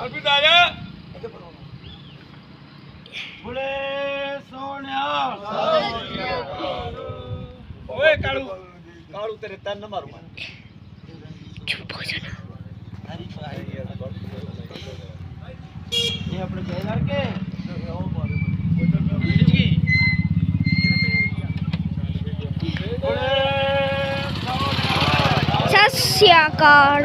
अर्पित आ जा बोले सोनिया। ओए कालू। कालू तेरे तन मारू मैं। चुप हो जाना। ये अपने जय लड़के। सत श्री अकाल।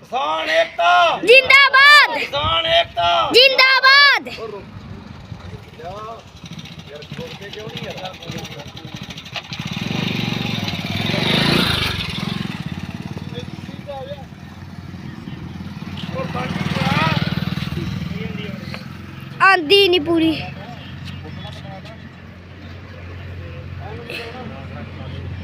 ਕਿਸਾਨ ਏਕਤਾ! ਜਿੰਦਾਬਾਦ! ਕਿਸਾਨ ਏਕਤਾ! ਜਿੰਦਾਬਾਦ! ਯਾਰ ਰੋਕੇ ਕਿਉਂ ਨਹੀਂ ਯਾਰ ਆਂਦੀ ਨਹੀਂ ਪੂਰੀ। 何だ?